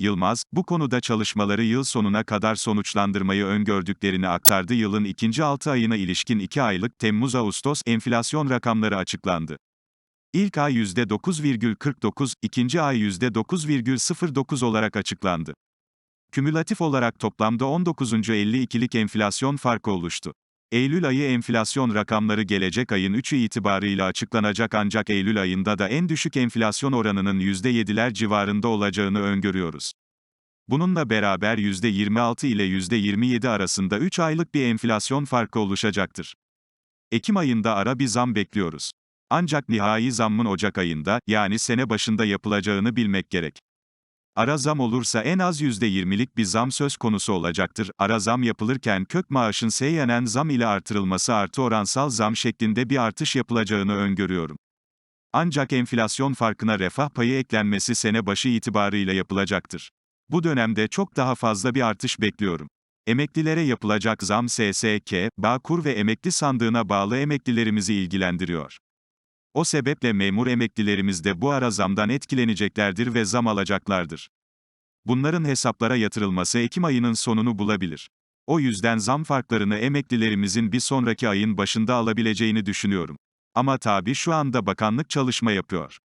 Yılmaz, bu konuda çalışmaları yıl sonuna kadar sonuçlandırmayı öngördüklerini aktardı. Yılın ikinci 6 ayına ilişkin 2 aylık Temmuz-Ağustos enflasyon rakamları açıklandı. İlk ay %9,49, ikinci ay %9,09 olarak açıklandı. Kümülatif olarak toplamda 19.52'lik enflasyon farkı oluştu. Eylül ayı enflasyon rakamları gelecek ayın 3'ü itibarıyla açıklanacak ancak Eylül ayında da en düşük enflasyon oranının %7'ler civarında olacağını öngörüyoruz. Bununla beraber %26 ile %27 arasında 3 aylık bir enflasyon farkı oluşacaktır. Ekim ayında ara bir zam bekliyoruz. Ancak nihai zammın Ocak ayında, yani sene başında yapılacağını bilmek gerek. Ara zam olursa en az %20'lik bir zam söz konusu olacaktır. Ara zam yapılırken kök maaşın seyyanen zam ile artırılması artı oransal zam şeklinde bir artış yapılacağını öngörüyorum. Ancak enflasyon farkına refah payı eklenmesi sene başı itibarıyla yapılacaktır. Bu dönemde çok daha fazla bir artış bekliyorum. Emeklilere yapılacak zam SSK, Bağkur ve emekli sandığına bağlı emeklilerimizi ilgilendiriyor. O sebeple memur emeklilerimiz de bu ara zamdan etkileneceklerdir ve zam alacaklardır. Bunların hesaplara yatırılması Ekim ayının sonunu bulabilir. O yüzden zam farklarını emeklilerimizin bir sonraki ayın başında alabileceğini düşünüyorum. Ama tabi şu anda bakanlık çalışma yapıyor.